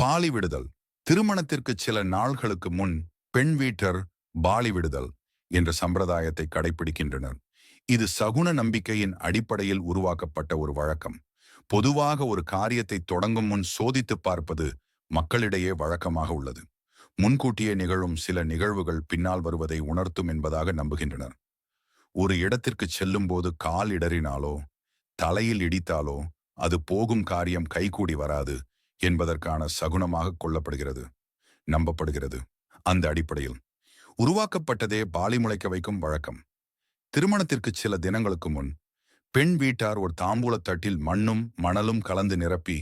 பாலிவிடுதல் திருமணத்திற்கு சில நாள்களுக்கு முன் பெண் வீட்டர் பாலிவிடுதல் என்ற சம்பிரதாயத்தை கடைபிடிக்கின்றனர் இது சகுன நம்பிக்கையின் அடிப்படையில் உருவாக்கப்பட்ட ஒரு வழக்கம். பொதுவாக ஒரு காரியத்தை தொடங்கும் முன் சோதித்து பார்ப்பது மக்களிடையே வழக்கமாக உள்ளது. முன்கூட்டியே நிகழும் சில நிகழ்வுகள் பின்னால் வருவதை உணர்த்தும் என்பதாக நம்புகின்றனர். ஒரு இடத்திற்கு செல்லும்போது கால் இடறினாலோ தலையில் இடித்தாலோ அது போகும் காரியம் கைகூடி வராது என்பதற்கான சகுனமாக கொள்ளப்படுகிறது நம்பப்படுகிறது. அந்த அடிப்படையில் உருவாக்கப்பட்டதே பாலி முளைக்க வைக்கும் வழக்கம். திருமணத்திற்கு சில தினங்களுக்கு முன் பெண் வீட்டார் ஒரு தாம்பூலத்தட்டில் மண்ணும் மணலும் கலந்து நிரப்பி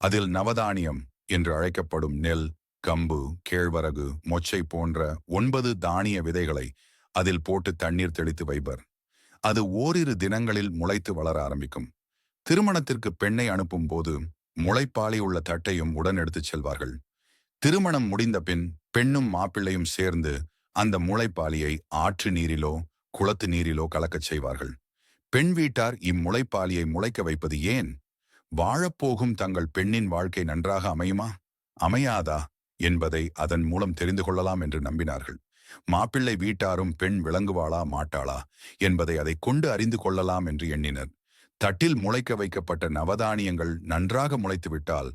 அதில் நவதானியம் என்று அழைக்கப்படும் நெல் கம்பு கேழ்வரகு மொச்சை போன்ற ஒன்பது தானிய விதைகளை அதில் போட்டு தண்ணீர் தெளித்து வைப்பர். அது ஓரிரு தினங்களில் முளைத்து வளர ஆரம்பிக்கும். திருமணத்திற்கு பெண்ணை அனுப்பும் போது முளைப்பாளி உள்ள தட்டையும் உடன் எடுத்துச் செல்வார்கள். திருமணம் முடிந்த பின் பெண்ணும் மாப்பிள்ளையும் சேர்ந்து அந்த முளைப்பாலியை ஆற்று நீரிலோ குளத்து நீரிலோ கலக்கச் செய்வார்கள். பெண் வீட்டார் இம்முளைப்பாலியை முளைக்க வைப்பது ஏன்? வாழப்போகும் தங்கள் பெண்ணின் வாழ்க்கை நன்றாக அமையுமா? அமையாதா? என்பதை அதன் மூலம் தெரிந்து கொள்ளலாம் என்று நம்பினார்கள். மாப்பிள்ளை வீட்டாரும் பெண் விளங்குவாளா மாட்டாளா என்பதை அதை கொண்டு அறிந்து கொள்ளலாம் என்று எண்ணினர். தட்டில் முளைக்க வைக்கப்பட்ட நவதானியங்கள் நன்றாக முளைத்துவிட்டால்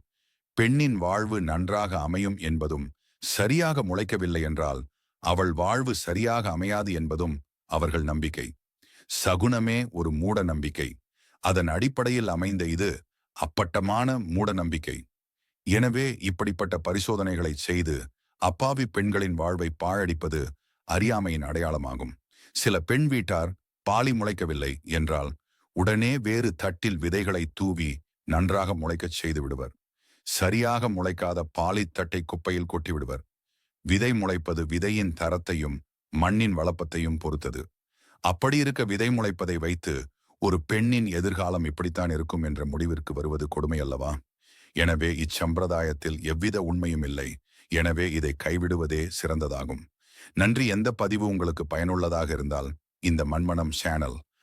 பெண்ணின் வாழ்வு நன்றாக அமையும் என்பதும் சரியாக முளைக்கவில்லை என்றால் அவள் வாழ்வு சரியாக அமையாது என்பதும் அவர்கள் நம்பிக்கை. சகுனமே ஒரு மூட நம்பிக்கை. அதன் அடிப்படையில் அமைந்த இது அப்பட்டமான மூட நம்பிக்கை. எனவே இப்படிப்பட்ட பரிசோதனைகளை செய்து அப்பாவி பெண்களின் வாழ்வை பாழடிப்பது அறியாமையின் அடையாளமாகும். சில பெண் வீட்டார் பாலி முளைக்கவில்லை என்றால் உடனே வேறு தட்டில் விதைகளை தூவி நன்றாக முளைக்கச் செய்து விடுவர் சரியாக முளைக்காத பாலித்தட்டை தட்டை குப்பையில் கொட்டிவிடுவர். விதை முளைப்பது விதையின் தரத்தையும் மண்ணின் வளப்பத்தையும் பொறுத்தது. அப்படி இருக்க விதை முளைப்பதை வைத்து ஒரு பெண்ணின் எதிர்காலம் இப்படித்தான் இருக்கும் என்ற முடிவிற்கு வருவது கொடுமை அல்லவா எனவே இச்சம்பிரதாயத்தில் எவ்வித உண்மையும் இல்லை. எனவே இதை கைவிடுவதே சிறந்ததாகும். நன்றி. எந்த பதிவு உங்களுக்கு பயனுள்ளதாக இருந்தால் இந்த மண்மனம் சேனல்